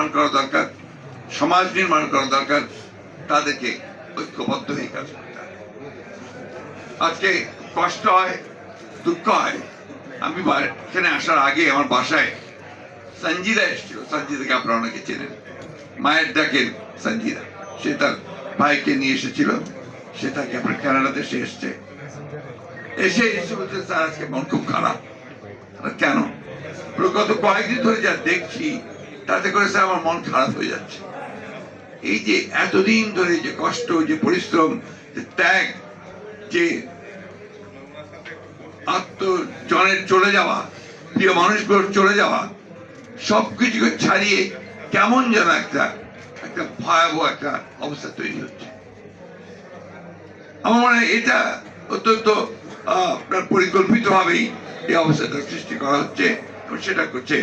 নির্মাণ করা দরকার, সমাজ নির্মাণ করা দরকার, তাদেরকে ঐক্যবদ্ধ হয়ে কাজ করতে হবে। আজকে কষ্ট হয়, দুঃখ হয়। আমি এখানে আসার আগে আমার বাসায় সঞ্জিদা এসেছিল। সঞ্জিদাকে আপনারা অনেকে চেনেন। মায়ের ডাকের সঞ্জিদা। সে তার ভাইকে নিয়ে এসেছিল। সে তাকে আপনার কানাডা দেশে এসছে। এসে এসে বলছে, স্যার, আজকে মন খুব খারাপ। কেন? গত কয়েকদিন ধরে যা দেখছি তাতে করে স্যার, আমার মন খারাপ হয়ে যাচ্ছে। এই যে এতদিন ধরে যে কষ্ট, যে পরিশ্রম, যে ত্যাগ, যে আত্মজনের চলে যাওয়া, প্রিয় মানুষগুলোর চলে যাওয়া, সবকিছুকে ছাড়িয়ে কেমন যেন একটা একটা ভয়াবহ একটা অবস্থা তৈরি হচ্ছে। আমার মনে হয় এটা অত্যন্ত আপনার পরিকল্পিত ভাবেই এই অবস্থাটা সৃষ্টি করা হচ্ছে এবং সেটা করছে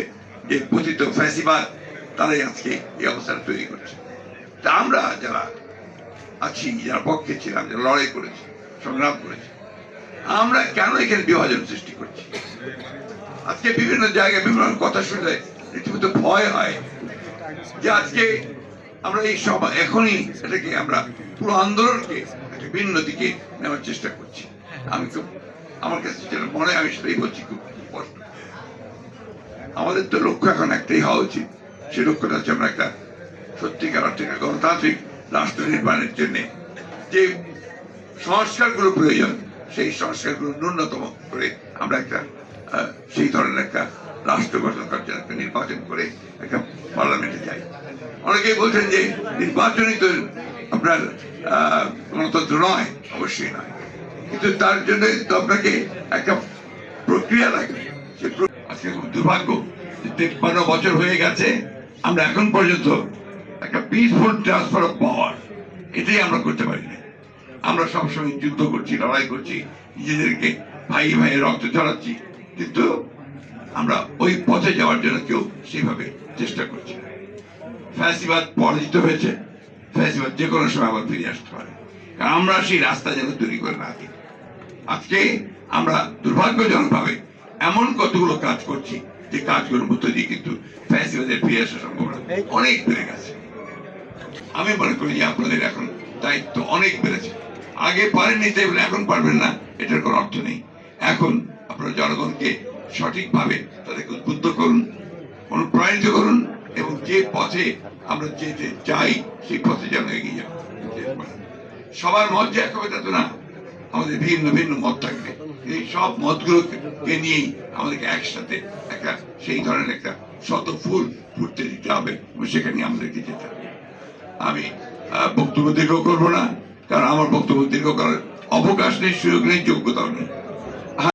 যে কথিত ফ্যাসিবাদ, তারাই আজকে এই অবস্থাটা তৈরি করছে। তা আমরা যারা আছি, যারা পক্ষে ছিলাম, যারা লড়াই করেছি, সংগ্রাম করেছি, আমরা কেন এখানে বিভাজন সৃষ্টি করছি? আজকে বিভিন্ন জায়গায় বিভিন্ন কথা শুনলে রীতিমতো ভয় হয় যে আজকে আমরা এই সব এখনই এটাকে আমরা পুরো আন্দোলনকে একটা ভিন্ন দিকে নেওয়ার চেষ্টা করছি। আমি খুব, আমার কাছে যেটা মনে আমি সেটাই বলছি খুব কষ্ট আমাদের তো লক্ষ্য এখন একটাই হওয়া উচিত। সেই লক্ষ্যটা হচ্ছে আমরা একটা সত্যিকার অর্থে গণতান্ত্রিক রাষ্ট্র নির্মাণের জন্য যে সংস্কারগুলো প্রয়োজন, সেই সংস্কারগুলো ন্যূনতম করে আমরা একটা সেই ধরনের একটা রাষ্ট্র গঠন করার জন্য একটা নির্বাচন করে একটা পার্লামেন্টে যাই। অনেকেই বলছেন যে নির্বাচনই তো আপনার গণতন্ত্র নয়, অবশ্যই নয়। কিন্তু তার জন্য তো আপনাকে একটা প্রক্রিয়া লাগবে সে আজকে খুব দুর্ভাগ্য তেপ্পান্ন বছর হয়ে গেছে, আমরা এখন পর্যন্ত একটা পিসফুল ট্রান্সফার অফ পাওয়ার এটাই আমরা করতে পারি না আমরা সবসময় যুদ্ধ করছি, লড়াই করছি, নিজেদেরকে ভাই ভাই রক্ত ছড়াচ্ছি, কিন্তু আমরা ওই পথে যাওয়ার জন্য কেউ সেভাবে চেষ্টা করছি ফ্যাসিবাদ পরাজিত হয়েছে, ফ্যাসিবাদ যে কোনো সময় আবার ফিরে আসতে পারে। কারণ আমরা সেই রাস্তা যেন তৈরি করে না আজকে আমরা দুর্ভাগ্যজনক ভাবে এমন কতগুলো কাজ করছি যে কাজগুলোর মধ্য দিয়ে কিন্তু ফ্যাসিবাদের ফিরে আসার সম্ভাবনা অনেক বেড়ে গেছে। আমি মনে করি যে আপনাদের এখন দায়িত্ব অনেক বেড়েছে। আগে পারেননি, তাই এখন পারবেন না, এটার কোনো অর্থ নেই। এখন আপনারা জনগণকে সঠিকভাবে তাদেরকে উদ্বুদ্ধ করুন, অনুপ্রাণিত করুন এবং যে পথে আমরা যেতে চাই, সেই পথে যেন এগিয়ে যাব সবার মত যে এক হবে তা তো না। আমাদের ভিন্ন ভিন্ন মত থাকবে। এই সব মতগুলোকে নিয়েই আমাদেরকে একসাথে একটা সেই ধরনের একটা শত ফুল ফুটতে দিতে হবে সেখানে আমাদেরকে যেতে হবে আমি বক্তব্য দীর্ঘ করব না, কারণ আমার বক্তব্য দীর্ঘ করার অবকাশ নেই, সুযোগ নেই, যোগ্যতাও নেই।